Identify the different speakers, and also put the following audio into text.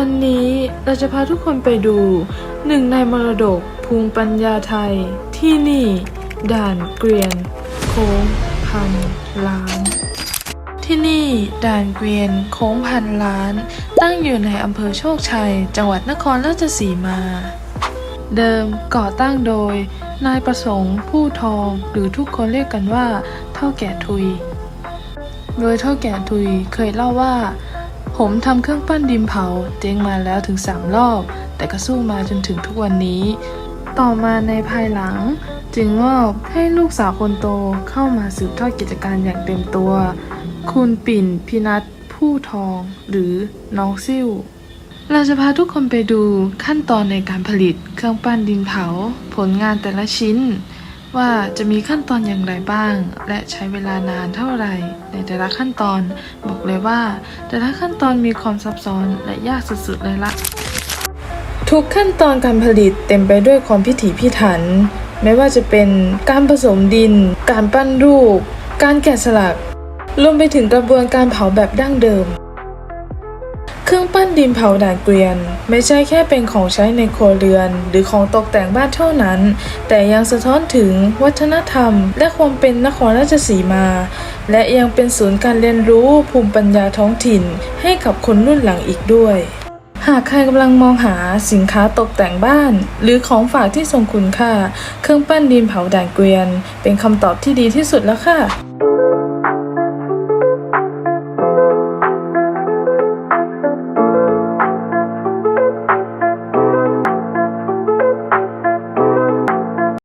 Speaker 1: วันนี้เราจะพาทุกคนไปดูหนึ่งในมรดกภูมิปัญญาไทย ที่นี่ ด่านเกวียน โค้งพันล้าน ที่นี่ด่านเกวียนโค้งพันล้าน ตั้งอยู่ในอำเภอโชคชัย จังหวัดนครราชสีมา เดิมก่อตั้งโดย นายประสงค์ผู้ทองหรือทุกคนเรียกกันว่าเท่าแก่ทุย โดยเท่าแก่ทุยเคยเล่าว่า ผมทำเครื่องปั้นดินเผาเจ๊งมาแล้วถึงสามรอบ แต่ก็สู้มาจนถึงทุกวันนี้ ต่อมาในภายหลัง จึงมอบให้ลูกสาวคนโตเข้ามาสืบทอดกิจการอย่างเต็มตัว คุณปิ่นพินัทผู้ทอง หรือน้องซิ่วเราจะพาทุกคนไปดูขั้นตอนในการผลิตเครื่องปั้นดินเผา ผลงานแต่ละชิ้น ว่าจะมีขั้นตอนอย่างไรบ้าง และใช้เวลานานเท่าไหร่ ในแต่ละขั้นตอน บอกเลยว่า แต่ละขั้นตอนมีความซับซ้อนและยากสุดๆเลยละทุกขั้นตอนการผลิตเต็มไปด้วยความพิถีพิถัน ไม่ว่าจะเป็นการผสมดิน การปั้นรูป การแกะสลักรวมไปถึงกระบวนการเผาแบบดั้งเดิม เครื่องปั้นดินเผาด่านเกวียน ไม่ใช่แค่เป็นของใช้ในครัวเรือน หรือของตกแต่งบ้านเท่านั้น แต่ยังสะท้อนถึงวัฒนธรรม และความเป็นนครราชสีมา และยังเป็นศูนย์การเรียนรู้ภูมิปัญญาท้องถิ่น ให้กับคนรุ่นหลังอีกด้วย หากใครกำลังมองหาสินค้าตกแต่งบ้าน หรือของฝากที่ทรงคุณค่า เครื่องปั้นดินเผาด่านเกวียน เป็นคำตอบที่ดีที่สุดแล้วค่ะ